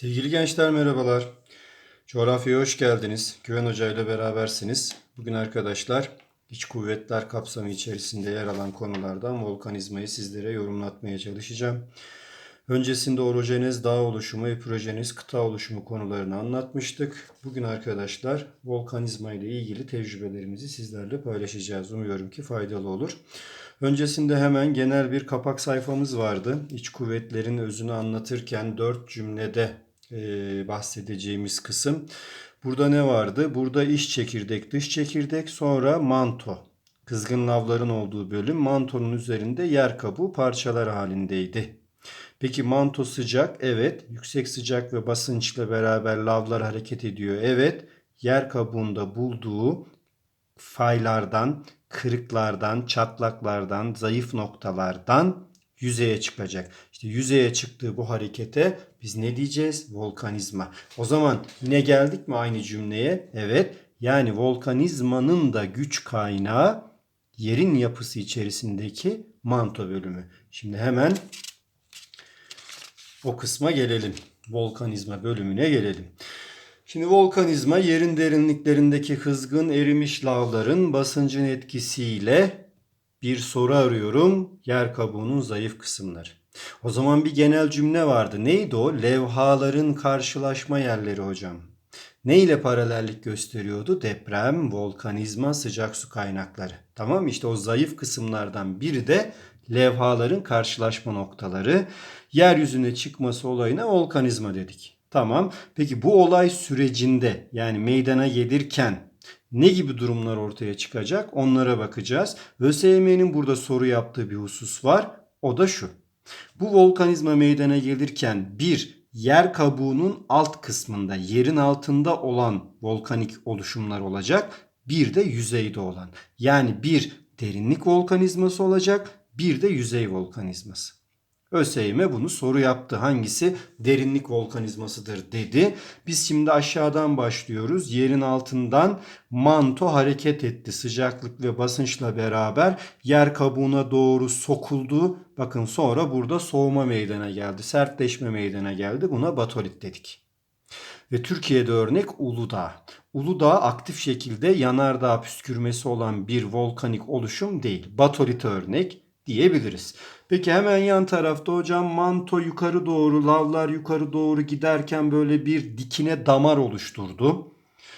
Sevgili gençler merhabalar. Coğrafyaya hoş geldiniz. Güven Hoca ile berabersiniz. Bugün arkadaşlar iç kuvvetler kapsamı içerisinde yer alan konulardan volkanizmayı sizlere yorumlatmaya çalışacağım. Öncesinde orojenez dağ oluşumu, eprojeniz kıta oluşumu konularını anlatmıştık. Bugün arkadaşlar volkanizma ile ilgili tecrübelerimizi sizlerle paylaşacağız. Umuyorum ki faydalı olur. Öncesinde hemen genel bir kapak sayfamız vardı. İç kuvvetlerin özünü anlatırken dört cümlede bahsedeceğimiz kısım. Burada ne vardı? Burada iç çekirdek, dış çekirdek, sonra manto. Kızgın lavların olduğu bölüm mantonun üzerinde yer kabuğu parçalar halindeydi. Peki manto sıcak? Evet. Yüksek sıcak ve basınçla beraber lavlar hareket ediyor. Evet. Yer kabuğunda bulduğu faylardan, kırıklardan, çatlaklardan, zayıf noktalardan yüzeye çıkacak. İşte yüzeye çıktığı bu harekete biz ne diyeceğiz? Volkanizma. O zaman yine geldik mi aynı cümleye? Evet. Yani volkanizmanın da güç kaynağı yerin yapısı içerisindeki manto bölümü. Şimdi hemen o kısma gelelim. Volkanizma bölümüne gelelim. Şimdi volkanizma yerin derinliklerindeki kızgın erimiş lavların basıncın etkisiyle bir soru arıyorum. Yer kabuğunun zayıf kısımları. O zaman bir genel cümle vardı. Neydi o? Levhaların karşılaşma yerleri hocam. Ne ile paralellik gösteriyordu? Deprem, volkanizma, sıcak su kaynakları. Tamam? İşte o zayıf kısımlardan biri de levhaların karşılaşma noktaları. Yeryüzüne çıkması olayına volkanizma dedik. Tamam. Peki bu olay sürecinde yani meydana gelirken ne gibi durumlar ortaya çıkacak? Onlara bakacağız. ÖSYM'nin burada soru yaptığı bir husus var. O da şu. Bu volkanizma meydana gelirken bir yer kabuğunun alt kısmında, yerin altında olan volkanik oluşumlar olacak. Bir de yüzeyde olan. Yani bir derinlik volkanizması olacak, bir de yüzey volkanizması. ÖSYM bunu soru yaptı. Hangisi derinlik volkanizmasıdır dedi. Biz şimdi aşağıdan başlıyoruz. Yerin altından manto hareket etti. Sıcaklık ve basınçla beraber yer kabuğuna doğru sokuldu. Bakın sonra burada soğuma meydana geldi. Sertleşme meydana geldi. Buna batolit dedik. Ve Türkiye'de örnek Uludağ. Uludağ aktif şekilde yanardağ püskürmesi olan bir volkanik oluşum değil. Batolit örnek diyebiliriz. Peki hemen yan tarafta hocam manto yukarı doğru, lavlar yukarı doğru giderken böyle bir dikine damar oluşturdu.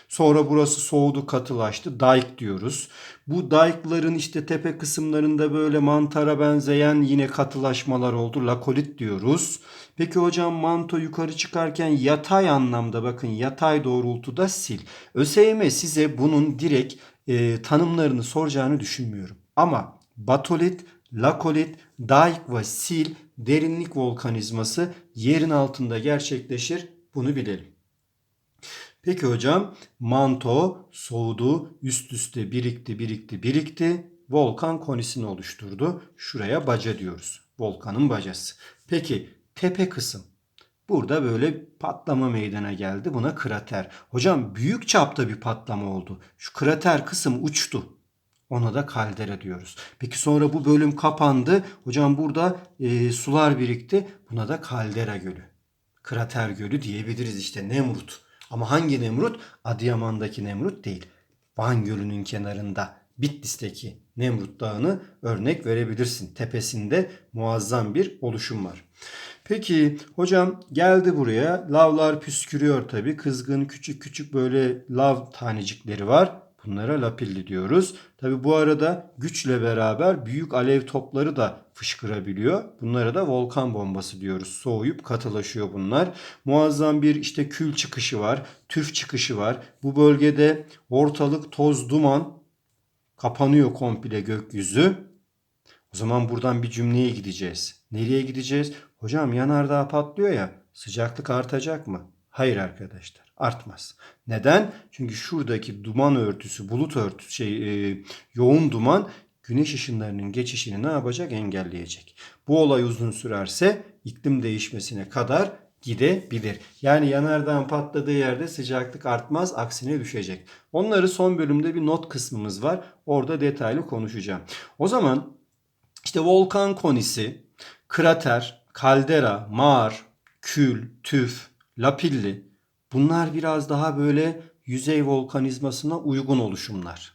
Sonra burası soğudu katılaştı. Dayk diyoruz. Bu daykların işte tepe kısımlarında böyle mantara benzeyen yine katılaşmalar oldu. Lakolit diyoruz. Peki hocam manto yukarı çıkarken yatay anlamda bakın yatay doğrultuda sil. ÖSYM size bunun direkt e, tanımlarını soracağını düşünmüyorum. Ama batolit lakolit, daik ve sil derinlik volkanizması yerin altında gerçekleşir. Bunu bilelim. Peki hocam manto soğudu, üst üste birikti, birikti, birikti. Volkan konisini oluşturdu. Şuraya baca diyoruz. Volkanın bacası. Peki tepe kısım. Burada böyle patlama meydana geldi. Buna krater. Hocam büyük çapta bir patlama oldu. Şu krater kısım uçtu. Ona da kaldera diyoruz. Peki sonra bu bölüm kapandı. Hocam burada e, sular birikti. Buna da kaldera gölü. Krater gölü diyebiliriz işte Nemrut. Ama hangi Nemrut? Adıyaman'daki Nemrut değil. Van Gölü'nün kenarında Bitlis'teki Nemrut Dağı'nı örnek verebilirsin. Tepesinde muazzam bir oluşum var. Peki hocam geldi buraya. Lavlar püskürüyor tabii. Kızgın küçük küçük böyle lav tanecikleri var. Bunlara lapilli diyoruz. Tabi bu arada güçle beraber büyük alev topları da fışkırabiliyor. Bunlara da volkan bombası diyoruz. Soğuyup katılaşıyor bunlar. Muazzam bir işte kül çıkışı var. Tüf çıkışı var. Bu bölgede ortalık toz duman kapanıyor komple gökyüzü. O zaman buradan bir cümleye gideceğiz. Nereye gideceğiz? Hocam yanardağ patlıyor ya sıcaklık artacak mı? Hayır arkadaşlar artmaz. Neden? Çünkü şuradaki duman örtüsü, bulut örtüsü, şey, e, yoğun duman güneş ışınlarının geçişini ne yapacak? Engelleyecek. Bu olay uzun sürerse iklim değişmesine kadar gidebilir. Yani yanardağın patladığı yerde sıcaklık artmaz, aksine düşecek. Onları son bölümde bir not kısmımız var. Orada detaylı konuşacağım. O zaman işte volkan konisi, krater, kaldera, mağar, kül, tüf, lapilli. Bunlar biraz daha böyle yüzey volkanizmasına uygun oluşumlar.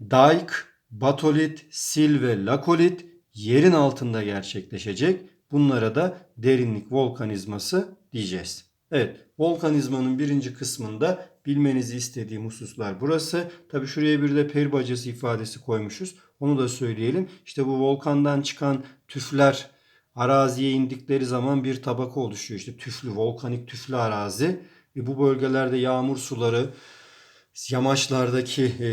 Dike, batolit, sil ve lakolit yerin altında gerçekleşecek. Bunlara da derinlik volkanizması diyeceğiz. Evet, volkanizmanın birinci kısmında bilmenizi istediğim hususlar burası. Tabi şuraya bir de peri bacası ifadesi koymuşuz. Onu da söyleyelim. İşte bu volkandan çıkan tüfler araziye indikleri zaman bir tabaka oluşuyor. İşte tüflü, volkanik tüflü arazi. Ve bu bölgelerde yağmur suları yamaçlardaki e,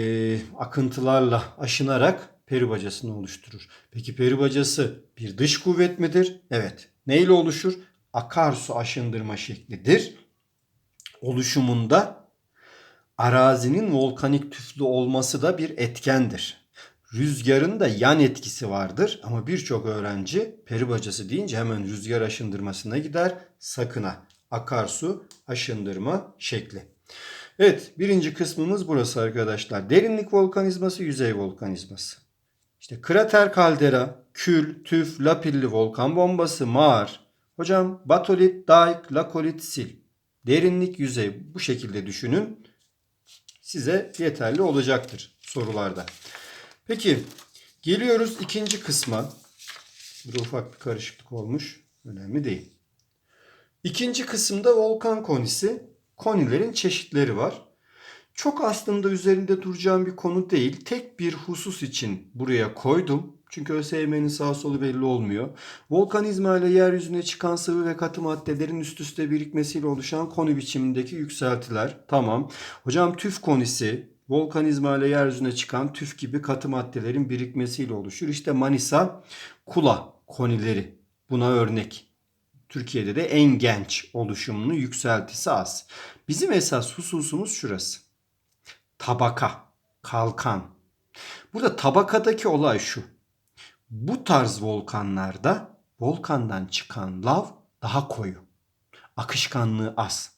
akıntılarla aşınarak peri bacasını oluşturur. Peki peri bacası bir dış kuvvet midir? Evet. Neyle oluşur? Akarsu aşındırma şeklidir. Oluşumunda arazinin volkanik tüflü olması da bir etkendir. Rüzgarın da yan etkisi vardır ama birçok öğrenci peri bacası deyince hemen rüzgar aşındırmasına gider. Sakına akarsu aşındırma şekli. Evet birinci kısmımız burası arkadaşlar. Derinlik volkanizması, yüzey volkanizması. İşte krater kaldera, kül, tüf, lapilli volkan bombası, mağar. Hocam batolit, daik, lakolit, sil. Derinlik, yüzey bu şekilde düşünün. Size yeterli olacaktır sorularda. Peki geliyoruz ikinci kısma. Burada ufak bir karışıklık olmuş. Önemli değil. İkinci kısımda volkan konisi. Konilerin çeşitleri var. Çok aslında üzerinde duracağım bir konu değil. Tek bir husus için buraya koydum. Çünkü ÖSYM'nin sağ solu belli olmuyor. Volkanizma ile yeryüzüne çıkan sıvı ve katı maddelerin üst üste birikmesiyle oluşan koni biçimindeki yükseltiler. Tamam. Hocam tüf konisi volkanizma ile yeryüzüne çıkan tüf gibi katı maddelerin birikmesiyle oluşur. İşte Manisa Kula konileri buna örnek. Türkiye'de de en genç oluşumlu yükseltisi az. Bizim esas hususumuz şurası. Tabaka, kalkan. Burada tabakadaki olay şu. Bu tarz volkanlarda volkandan çıkan lav daha koyu. Akışkanlığı az.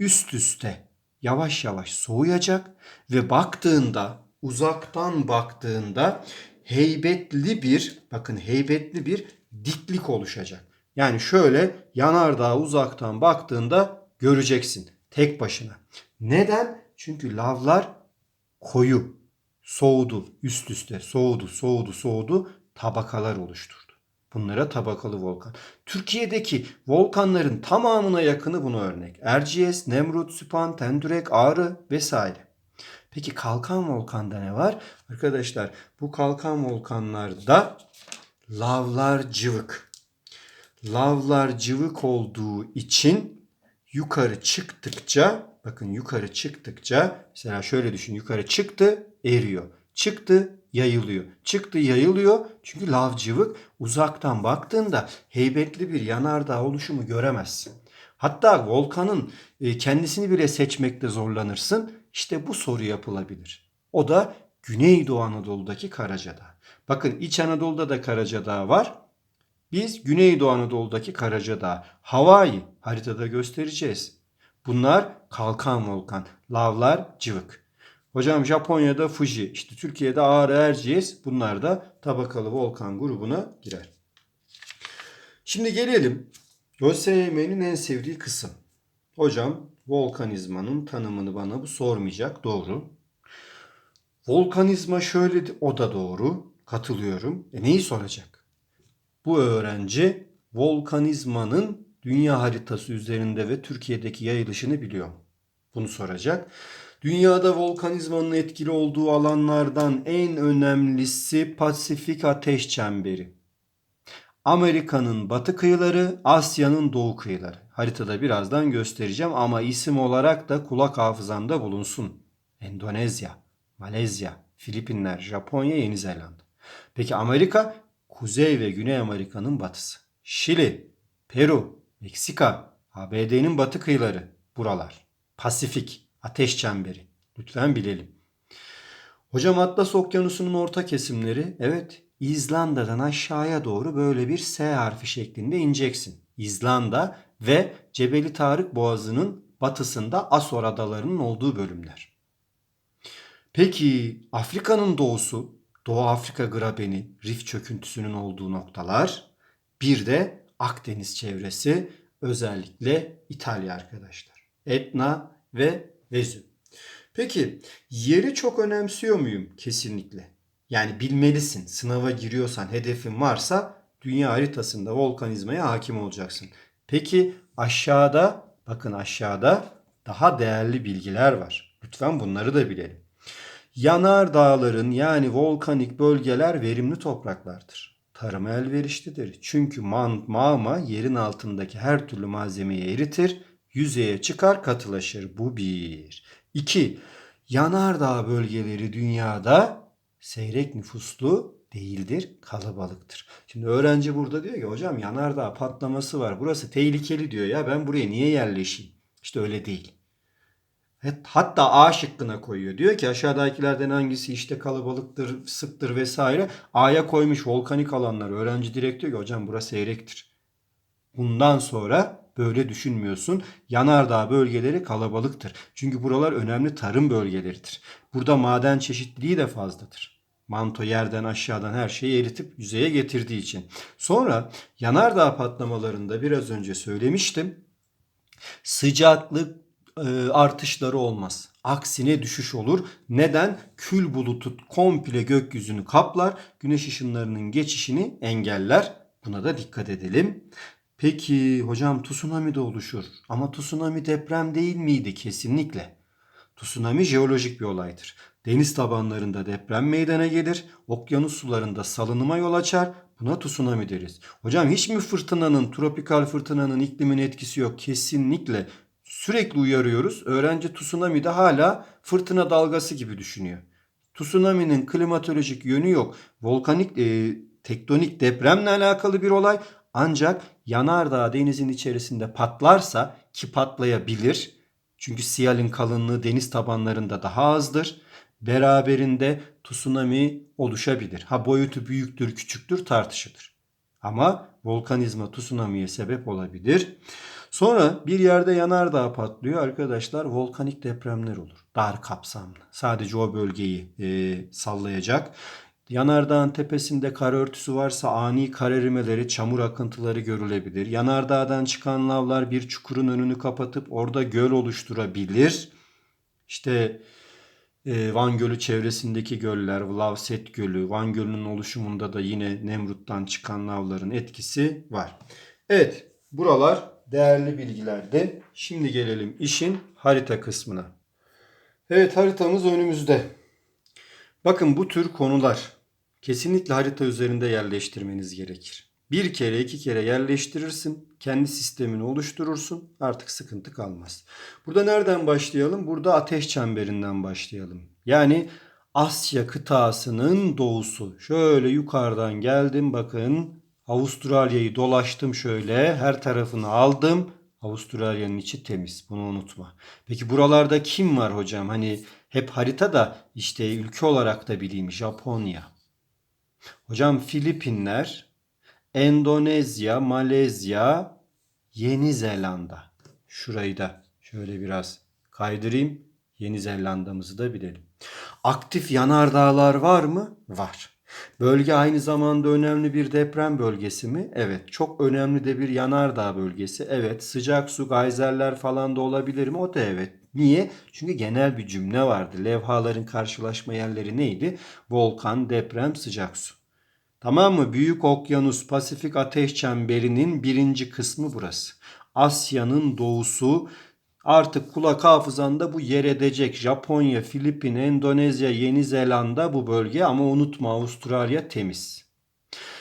Üst üste yavaş yavaş soğuyacak ve baktığında uzaktan baktığında heybetli bir bakın heybetli bir diklik oluşacak. Yani şöyle yanardağ uzaktan baktığında göreceksin tek başına. Neden? Çünkü lavlar koyu, soğudu, üst üste soğudu, soğudu, soğudu tabakalar oluşturdu. Bunlara tabakalı volkan. Türkiye'deki volkanların tamamına yakını buna örnek. Erciyes, Nemrut, Süphan, Tendürek, Ağrı vesaire. Peki kalkan volkanda ne var? Arkadaşlar bu kalkan volkanlarda lavlar cıvık. Lavlar cıvık olduğu için yukarı çıktıkça bakın yukarı çıktıkça mesela şöyle düşün yukarı çıktı eriyor. Çıktı yayılıyor. Çıktı yayılıyor çünkü lav cıvık uzaktan baktığında heybetli bir yanardağ oluşumu göremezsin. Hatta volkanın e, kendisini bile seçmekte zorlanırsın. İşte bu soru yapılabilir. O da Güneydoğu Anadolu'daki Karacadağ. Bakın İç Anadolu'da da Karacadağ var. Biz Güneydoğu Anadolu'daki Karacadağ, Hawaii haritada göstereceğiz. Bunlar kalkan volkan, lavlar cıvık. Hocam Japonya'da Fuji, işte Türkiye'de Ağrı Erciyes bunlar da tabakalı volkan grubuna girer. Şimdi gelelim ÖSYM'nin en sevdiği kısım. Hocam volkanizmanın tanımını bana bu sormayacak doğru. Volkanizma şöyle o da doğru katılıyorum. E neyi soracak? Bu öğrenci volkanizmanın dünya haritası üzerinde ve Türkiye'deki yayılışını biliyor. Bunu soracak. Dünyada volkanizmanın etkili olduğu alanlardan en önemlisi Pasifik Ateş Çemberi. Amerika'nın batı kıyıları, Asya'nın doğu kıyıları. Haritada birazdan göstereceğim ama isim olarak da kulak hafızanda bulunsun. Endonezya, Malezya, Filipinler, Japonya, Yeni Zelanda. Peki Amerika Kuzey ve Güney Amerika'nın batısı. Şili, Peru, Meksika, ABD'nin batı kıyıları buralar. Pasifik, ateş çemberi. Lütfen bilelim. Hocam Atlas Okyanusu'nun orta kesimleri evet İzlanda'dan aşağıya doğru böyle bir S harfi şeklinde ineceksin. İzlanda ve Cebeli Tarık Boğazı'nın batısında Asor Adaları'nın olduğu bölümler. Peki Afrika'nın doğusu, Doğu Afrika grabeni, rif çöküntüsünün olduğu noktalar, bir de Akdeniz çevresi, özellikle İtalya arkadaşlar. Etna ve Vezüv. Peki yeri çok önemsiyor muyum? Kesinlikle. Yani bilmelisin. Sınava giriyorsan, hedefin varsa dünya haritasında volkanizmaya hakim olacaksın. Peki aşağıda, bakın aşağıda daha değerli bilgiler var. Lütfen bunları da bilelim. Yanar dağların yani volkanik bölgeler verimli topraklardır. Tarıma elverişlidir. Çünkü magma yerin altındaki her türlü malzemeyi eritir, yüzeye çıkar katılaşır. Bu bir. İki, yanardağ bölgeleri dünyada seyrek nüfuslu değildir, kalabalıktır. Şimdi öğrenci burada diyor ki hocam yanardağ patlaması var. Burası tehlikeli diyor ya ben buraya niye yerleşeyim? İşte öyle değil. Hatta A şıkkına koyuyor. Diyor ki aşağıdakilerden hangisi işte kalabalıktır, sıktır vesaire. A'ya koymuş volkanik alanlar. Öğrenci direkt diyor ki hocam burası seyrektir. Bundan sonra böyle düşünmüyorsun. Yanardağ bölgeleri kalabalıktır. Çünkü buralar önemli tarım bölgeleridir. Burada maden çeşitliliği de fazladır. Manto yerden aşağıdan her şeyi eritip yüzeye getirdiği için. Sonra yanardağ patlamalarında biraz önce söylemiştim. Sıcaklık e, artışları olmaz. Aksine düşüş olur. Neden? Kül bulutu komple gökyüzünü kaplar. Güneş ışınlarının geçişini engeller. Buna da dikkat edelim. Peki hocam tsunami de oluşur. Ama tsunami deprem değil miydi? Kesinlikle. Tsunami jeolojik bir olaydır. Deniz tabanlarında deprem meydana gelir. Okyanus sularında salınıma yol açar. Buna tsunami deriz. Hocam hiç mi fırtınanın, tropikal fırtınanın iklimin etkisi yok? Kesinlikle. Sürekli uyarıyoruz. Öğrenci tsunami'de hala fırtına dalgası gibi düşünüyor. Tsunami'nin klimatolojik yönü yok. Volkanik, e, tektonik depremle alakalı bir olay. Ancak yanardağ denizin içerisinde patlarsa ki patlayabilir. Çünkü siyalin kalınlığı deniz tabanlarında daha azdır. Beraberinde tsunami oluşabilir. Ha boyutu büyüktür, küçüktür tartışılır. Ama volkanizma tsunami'ye sebep olabilir. Sonra bir yerde yanardağ patlıyor arkadaşlar volkanik depremler olur. Dar kapsamlı. Sadece o bölgeyi e, sallayacak. Yanardağın tepesinde kar örtüsü varsa ani kar erimeleri, çamur akıntıları görülebilir. Yanardağdan çıkan lavlar bir çukurun önünü kapatıp orada göl oluşturabilir. İşte e, Van Gölü çevresindeki göller, Lavset Gölü, Van Gölü'nün oluşumunda da yine Nemrut'tan çıkan lavların etkisi var. Evet, buralar değerli bilgilerdi. Şimdi gelelim işin harita kısmına. Evet, haritamız önümüzde. Bakın bu tür konular kesinlikle harita üzerinde yerleştirmeniz gerekir. Bir kere iki kere yerleştirirsin, kendi sistemini oluşturursun, artık sıkıntı kalmaz. Burada nereden başlayalım? Burada ateş çemberinden başlayalım. Yani Asya kıtasının doğusu. Şöyle yukarıdan geldim bakın Avustralya'yı dolaştım şöyle her tarafını aldım. Avustralya'nın içi temiz. Bunu unutma. Peki buralarda kim var hocam? Hani hep harita da işte ülke olarak da bileyim Japonya. Hocam Filipinler, Endonezya, Malezya, Yeni Zelanda. Şurayı da şöyle biraz kaydırayım. Yeni Zelanda'mızı da bilelim. Aktif yanardağlar var mı? Var. Bölge aynı zamanda önemli bir deprem bölgesi mi? Evet. Çok önemli de bir yanardağ bölgesi. Evet. Sıcak su, gayzerler falan da olabilir mi? O da evet. Niye? Çünkü genel bir cümle vardı. Levhaların karşılaşma yerleri neydi? Volkan, deprem, sıcak su. Tamam mı? Büyük Okyanus Pasifik Ateş Çemberi'nin birinci kısmı burası. Asya'nın doğusu artık kulak hafızanda bu yer edecek. Japonya, Filipin, Endonezya, Yeni Zelanda bu bölge ama unutma Avustralya temiz.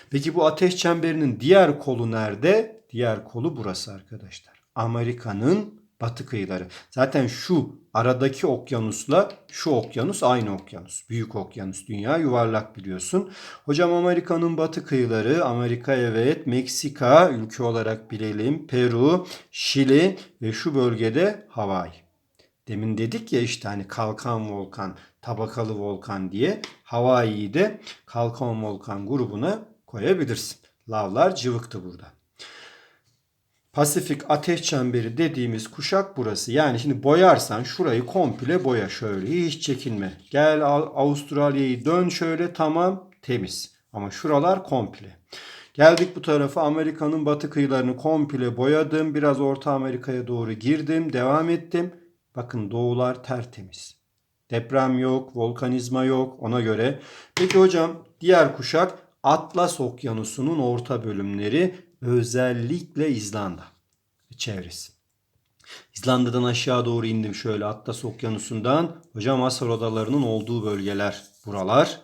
Peki bu ateş çemberinin diğer kolu nerede? Diğer kolu burası arkadaşlar. Amerika'nın batı kıyıları. Zaten şu aradaki okyanusla şu okyanus aynı okyanus. Büyük okyanus. Dünya yuvarlak biliyorsun. Hocam Amerika'nın batı kıyıları. Amerika evet. Meksika ülke olarak bilelim. Peru, Şili ve şu bölgede Hawaii. Demin dedik ya işte hani kalkan volkan, tabakalı volkan diye Hawaii'yi de kalkan volkan grubuna koyabilirsin. Lavlar cıvıktı burada. Pasifik ateş çemberi dediğimiz kuşak burası. Yani şimdi boyarsan şurayı komple boya şöyle hiç çekinme. Gel Avustralya'yı dön şöyle tamam temiz. Ama şuralar komple. Geldik bu tarafa Amerika'nın batı kıyılarını komple boyadım. Biraz Orta Amerika'ya doğru girdim. Devam ettim. Bakın doğular tertemiz. Deprem yok, volkanizma yok ona göre. Peki hocam diğer kuşak Atlas Okyanusu'nun orta bölümleri özellikle İzlanda çevresi. İzlanda'dan aşağı doğru indim şöyle Atlas Okyanusu'ndan. Hocam Asar Odaları'nın olduğu bölgeler buralar.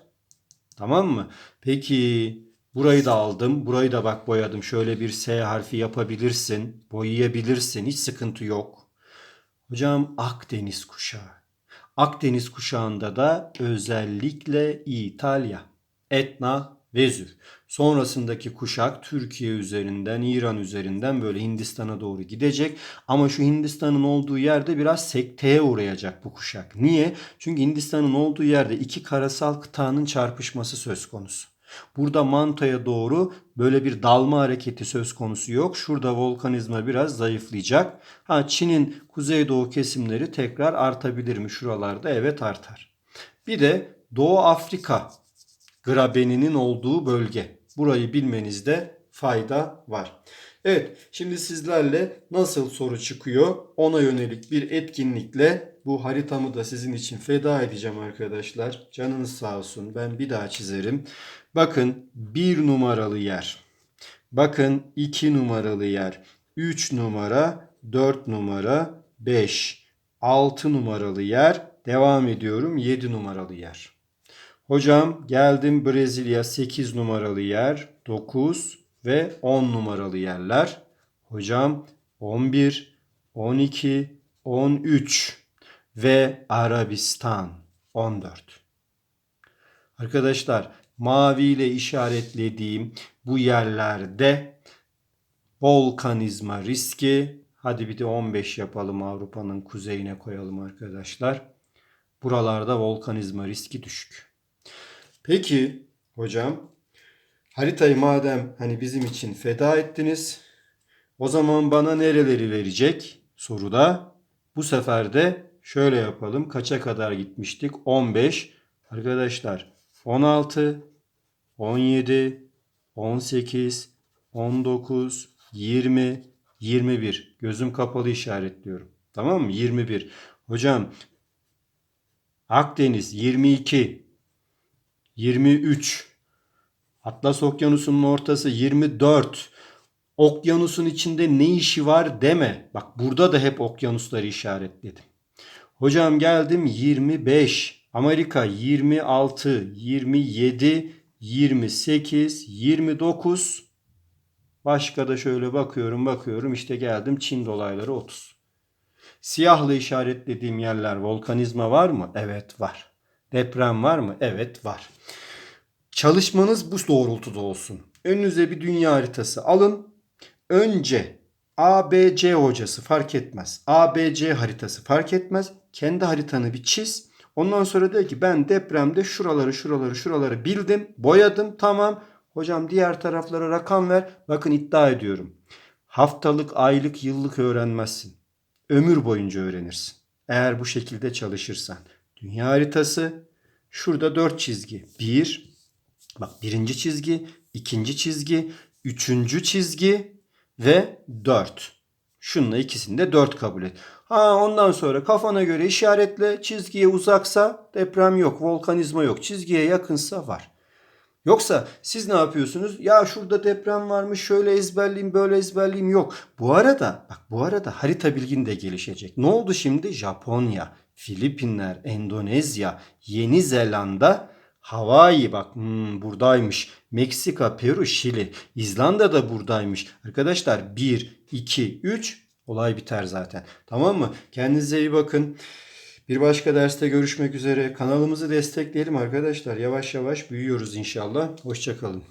Tamam mı? Peki burayı da aldım. Burayı da bak boyadım. Şöyle bir S harfi yapabilirsin. Boyayabilirsin. Hiç sıkıntı yok. Hocam Akdeniz kuşağı. Akdeniz kuşağında da özellikle İtalya, Etna, Vezüv. Sonrasındaki kuşak Türkiye üzerinden, İran üzerinden böyle Hindistan'a doğru gidecek. Ama şu Hindistan'ın olduğu yerde biraz sekteye uğrayacak bu kuşak. Niye? Çünkü Hindistan'ın olduğu yerde iki karasal kıtanın çarpışması söz konusu. Burada mantoya doğru böyle bir dalma hareketi söz konusu yok. Şurada volkanizma biraz zayıflayacak. Ha Çin'in kuzeydoğu kesimleri tekrar artabilir mi? Şuralarda evet artar. Bir de Doğu Afrika grabeninin olduğu bölge. Burayı bilmenizde fayda var. Evet, şimdi sizlerle nasıl soru çıkıyor ona yönelik bir etkinlikle bu haritamı da sizin için feda edeceğim arkadaşlar. Canınız sağ olsun. Ben bir daha çizerim. Bakın bir numaralı yer. Bakın 2 numaralı yer. 3 numara, 4 numara, 5, 6 numaralı yer. Devam ediyorum 7 numaralı yer. Hocam geldim Brezilya 8 numaralı yer, 9 ve 10 numaralı yerler. Hocam 11, 12, 13 ve Arabistan 14. Arkadaşlar mavi ile işaretlediğim bu yerlerde volkanizma riski hadi bir de 15 yapalım Avrupa'nın kuzeyine koyalım arkadaşlar. Buralarda volkanizma riski düşük. Peki hocam haritayı madem hani bizim için feda ettiniz o zaman bana nereleri verecek soruda. Bu sefer de şöyle yapalım. Kaça kadar gitmiştik? 15. Arkadaşlar 16, 17, 18, 19, 20, 21. Gözüm kapalı işaretliyorum. Tamam mı? 21. Hocam Akdeniz 22, 23. Atlas Okyanusu'nun ortası 24. Okyanusun içinde ne işi var deme. Bak burada da hep okyanusları işaretledim. Hocam geldim 25. Amerika 26, 27, 28, 29. Başka da şöyle bakıyorum bakıyorum işte geldim Çin dolayları 30. Siyahla işaretlediğim yerler volkanizma var mı? Evet var. Deprem var mı? Evet var. Çalışmanız bu doğrultuda olsun. Önünüze bir dünya haritası alın. Önce ABC hocası fark etmez. ABC haritası fark etmez. Kendi haritanı bir çiz. Ondan sonra de ki ben depremde şuraları şuraları şuraları bildim. Boyadım tamam. Hocam diğer taraflara rakam ver. Bakın iddia ediyorum. Haftalık, aylık, yıllık öğrenmezsin. Ömür boyunca öğrenirsin. Eğer bu şekilde çalışırsan. Dünya haritası şurada dört çizgi. Bir, bak birinci çizgi, ikinci çizgi, üçüncü çizgi ve dört. Şununla ikisini de dört kabul et. Ha ondan sonra kafana göre işaretle çizgiye uzaksa deprem yok, volkanizma yok. Çizgiye yakınsa var. Yoksa siz ne yapıyorsunuz? Ya şurada deprem varmış şöyle ezberleyeyim böyle ezberleyeyim yok. Bu arada bak bu arada harita bilgin de gelişecek. Ne oldu şimdi? Japonya, Filipinler, Endonezya, Yeni Zelanda, Hawaii bak hmm, buradaymış. Meksika, Peru, Şili, İzlanda da buradaymış. Arkadaşlar 1, 2, 3 olay biter zaten. Tamam mı? Kendinize iyi bakın. Bir başka derste görüşmek üzere. Kanalımızı destekleyelim arkadaşlar. Yavaş yavaş büyüyoruz inşallah. Hoşçakalın.